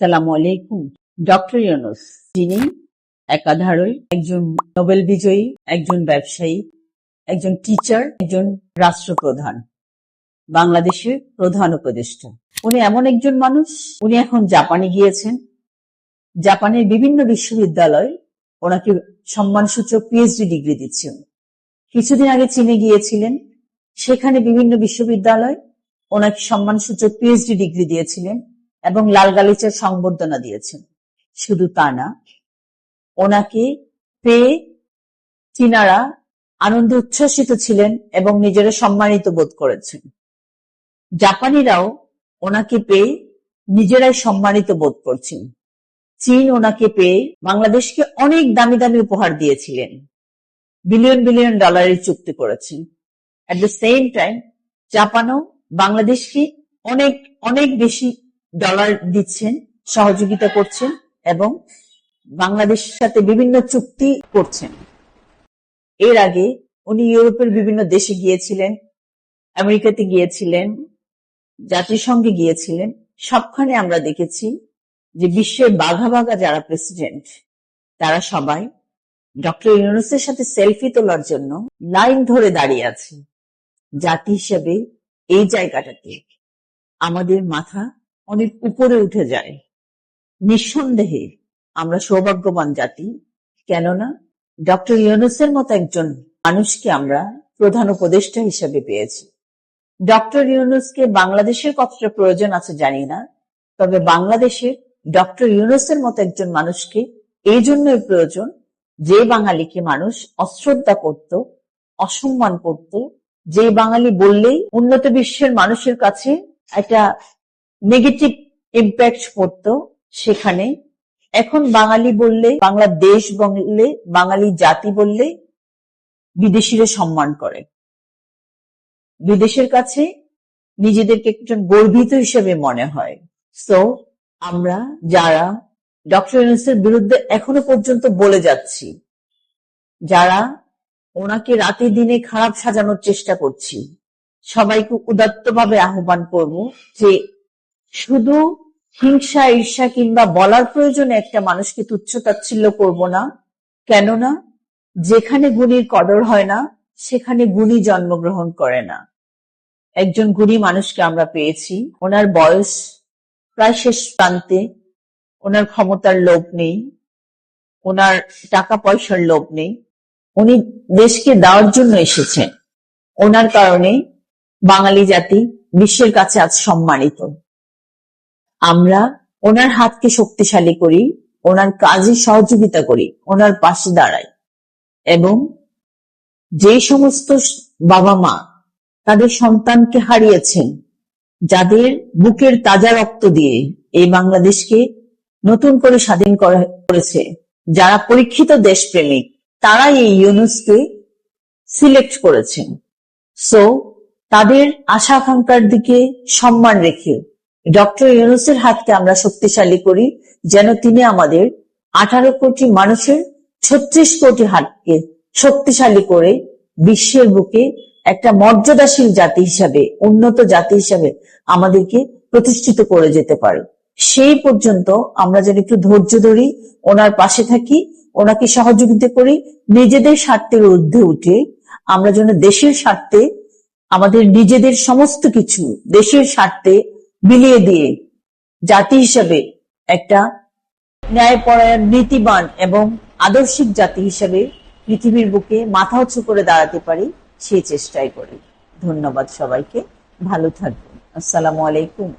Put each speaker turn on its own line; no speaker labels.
সালামু আলাইকুম। ডক্টর ইউনুস, যিনি একাধারে একজন নোবেল বিজয়ী, একজন ব্যবসায়ী, একজন টিচার, একজন রাষ্ট্রপ্রধান, বাংলাদেশের প্রধান উপদেষ্টা। উনি এমন একজন মানুষ, উনি এখন জাপানে গিয়েছেন। জাপানের বিভিন্ন বিশ্ববিদ্যালয় ওনাকে সম্মানসূচক পিএইচডি ডিগ্রি দিচ্ছেন কিছুদিন আগে চীনে গিয়েছিলেন। সেখানে বিভিন্ন বিশ্ববিদ্যালয় ওনাকে সম্মানসূচক পিএইচডি ডিগ্রি দিয়েছিলেন। এবং লাল গালিচার সংবর্ধনা দিয়েছেন। শুধু তা না, ওনাকে পেয়ে চীনারা আনন্দে উচ্ছ্বসিত ছিলেন এবং নিজেরা সম্মানিত বোধ করেছেন। জাপানিরাও ওনাকে পেয়ে নিজেরাই সম্মানিত বোধ করছেন। চীন ওনাকে পেয়ে বাংলাদেশকে অনেক দামি দামি উপহার দিয়েছিলেন। বিলিয়ন বিলিয়ন ডলারের চুক্তি করেছেন। অ্যাট দ্য সেম টাইম জাপানও বাংলাদেশকে অনেক অনেক বেশি ডলার দিচ্ছেন, সহযোগিতা করছেন এবং বাংলাদেশের সাথে বিভিন্ন চুক্তি করছেন। এর আগে উনি ইউরোপের বিভিন্ন দেশে গিয়েছিলেন, আমেরিকাতে গিয়েছিলেন, জাতিসংঘে গিয়েছিলেন, সবখানে আমরা দেখেছি যে বিশ্বের বাঘা বাঘা যারা প্রেসিডেন্ট, তারা সবাই ডক্টর ইউনুসের সাথে সেলফি তোলার জন্য লাইন ধরে দাঁড়িয়ে আছে। জাতি হিসেবে এই জায়গাটাতে আমাদের মাথা অনেক উপরে উঠে যায়। নিঃসন্দেহে আমরা সৌভাগ্যবান জাতি, কেননা ডক্টর ইউনুসের মতো একজন মানুষকে আমরা প্রধান উপদেষ্টা হিসেবে পেয়েছি। ডক্টর ইউনুসকে বাংলাদেশের কতটা প্রয়োজন আছে জানি না, তবে বাংলাদেশের ডক্টর ইউনুসের মতো একজন মানুষকে এই জন্যই প্রয়োজন যে বাঙালিকে মানুষ অশ্রদ্ধা করত, অসম্মান করত, যে বাঙালি বললেই উন্নত বিশ্বের মানুষের কাছে একটা নেগেটিভ ইম্প্যাক্ট পড়তো সেখানে। এখন বাঙালি বললে, বাংলাদেশ বললে, বাঙালি জাতি বললে বিদেশিরা সম্মান করে। বিদেশের কাছে নিজেদেরকে একজন গর্বিত হিসেবে মনে হয়। সো আমরা যারা ডক্টর ইউনুসের বিরুদ্ধে এখনও পর্যন্ত বলে যাচ্ছি, যারা ওনাকে রাতে দিনে খারাপ সাজানোর চেষ্টা করছি, সবাইকে উদাত্তভাবে আহ্বান করব যে শুধু হিংসা, ঈর্ষা কিংবা বলার প্রয়োজনে একটা মানুষকে তুচ্ছ তাচ্ছিল্য করব না। কেননা, যেখানে গুণীর কদর হয় না, সেখানে গুণী জন্মগ্রহণ করে না। একজন গুণী মানুষকে আমরা পেয়েছি। ওনার বয়স প্রায় শেষ প্রান্তে। ওনার ক্ষমতার লোভ নেই। ওনার টাকা পয়সার লোভ নেই। উনি দেশকে দেওয়ার জন্য এসেছেন। ওনার কারণে বাঙালি জাতি বিশ্বের কাছে আজ সম্মানিত। আমরা ওনার হাতকে শক্তিশালী করি, ওনার কাজে সহযোগিতা করি, ওনার পাশে দাঁড়াই। এবং যে সমস্ত বাবা মা তাদের সন্তানকে হারিয়েছেন, যাদের বুকের তাজা রক্ত দিয়ে এই বাংলাদেশকে নতুন করে স্বাধীন করা- করেছে, যারা পরীক্ষিত দেশপ্রেমিক, তারাই এই ইউনুসকে সিলেক্ট করেছেন। সো তাদের আশা আকাঙ্ক্ষার দিকে সম্মান রেখে ডক্টর ইউনুসের হাতকে আমরা শক্তিশালী করি, যেন তিনি আমাদের আঠারো কোটি মানুষের ছত্রিশ কোটি হাতকে শক্তিশালী করে বিশ্বের বুকে একটা মর্যাদাশীল জাতি হিসাবে, উন্নত জাতি হিসাবে আমাদেরকে প্রতিষ্ঠিত করে যেতে পারে। সেই পর্যন্ত আমরা যেন একটু ধৈর্য ধরি, ওনার পাশে থাকি, ওনাকে সহযোগিতা করি, নিজেদের স্বার্থের ঊর্ধ্বে উঠে আমরা যেন দেশের স্বার্থে, আমাদের নিজেদের সমস্ত কিছু, দেশের স্বার্থে বিলিয়ে দিয়ে জাতি হিসেবে একটা ন্যায়পরায়ণ, নীতিবান এবং আদর্শিক জাতি হিসেবে পৃথিবীর বুকে মাথা উঁচু করে দাঁড়াতে পারি সেই চেষ্টাই করি। ধন্যবাদ সবাইকে। ভালো থাকবেন। আসসালামু আলাইকুম।